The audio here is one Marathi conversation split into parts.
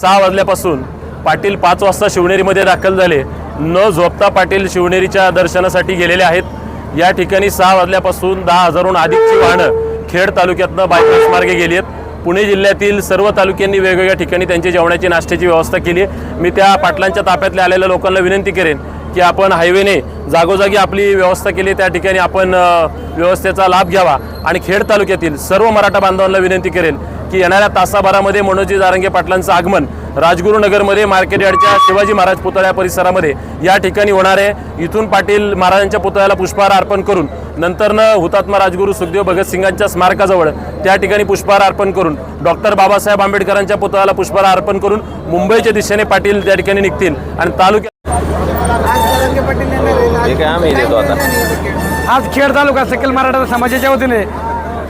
सहा वाजल्यापासून पाटील पाच वाजता शिवनेरीमध्ये दाखल झाले. न झोपता पाटील शिवनेरीच्या दर्शनासाठी गेलेले आहेत. या ठिकाणी सहा वाजल्यापासून दहा हजारहून अधिकची वाहनं खेड तालुक्यातनं बायपास मार्गे गेली आहेत. पुणे जिल्ह्यातील सर्व तालुक्यांनी वेगवेगळ्या ठिकाणी त्यांची जेवणाची नाश्त्याची व्यवस्था केली आहे. मी त्या पाटलांच्या ताफ्यातल्या आलेल्या लोकांना विनंती करेन की आपण हायवेने जागोजागी आपली व्यवस्था केली त्या ठिकाणी आपण व्यवस्थेचा लाभ घ्यावा. आणि खेड तालुक्यातील सर्व मराठा बांधवांना विनंती करेन की येणाऱ्या तासाभरामध्ये मनोजी जारंगे पाटलांचं आगमन राजगुरुनगरमध्ये मार्केट यार्डच्या शिवाजी महाराज पुतळ्या परिसरामध्ये या ठिकाणी होणार आहे. इथून पाटील महाराजांच्या पुतळ्याला पुष्पहार अर्पण करून नंतरनं हुतात्मा राजगुरू सुखदेव भगतसिंगांच्या स्मारकाजवळ त्या ठिकाणी पुष्पहार अर्पण करून डॉक्टर बाबासाहेब आंबेडकरांच्या पुतळ्याला पुष्पहार अर्पण करून मुंबईच्या दिशेने पाटील त्या ठिकाणी निघतील. आणि तालुक्यात आज खेड तालुका सकल मराठा समाजाच्या वतीने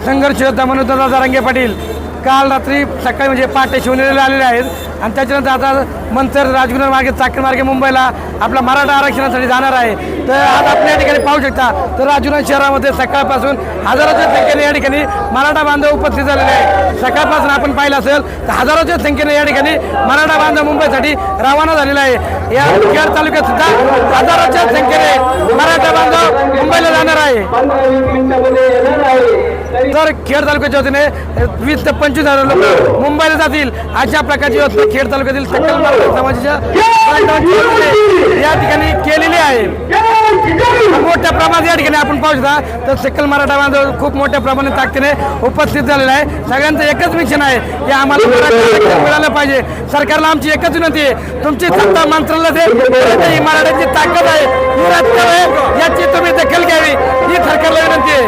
संघर्ष योद्धा मनोजदादा जारांगे पाटील काल रात्री सकाळी म्हणजे पहाटे शिवनेरीला आलेले आहेत. आणि त्याच्यानंतर आता मंतर राजगुरू मार्गे चाकण मार्गे मुंबईला आपला मराठा आरक्षणासाठी जाणार आहे. तर आज आपण या ठिकाणी पाहू शकता तर राजूर शहरामध्ये सकाळपासून हजारोच्या संख्येने या ठिकाणी मराठा बांधव उपस्थित झालेले आहे सकाळपासून आपण पाहिलं असेल तर हजारोच्या संख्येने या ठिकाणी मराठा बांधव मुंबईसाठी रवाना झालेला आहे. या खेड तालुक्यात सुद्धा हजारोच्या संख्येने मराठा बांधव मुंबईला जाणार आहे. तर खेड तालुक्याच्या वतीने वीस ते पंचवीस हजार लोक मुंबईला जातील. अशा प्रकारची व्यवस्था खेड तालुक्यातील सकल मराठा समाजाच्या या ठिकाणी केलेली आहे. मोठ्या प्रमाणात या ठिकाणी आपण पाहू शकता. तर सकल मराठा बांधव खूप मोठ्या प्रमाणात ताकदीने उपस्थित झालेला आहे. सगळ्यांचं एकच मिशन आहे. की आम्हाला मिळालं पाहिजे. सरकारला आमची एकच विनंती आहे. तुमची सत्ता मंत्रालय ही मराठ्याची ताकद आहे. ही आहे. याची तुम्ही दखल घ्यावी. ही सरकारला विनंती आहे.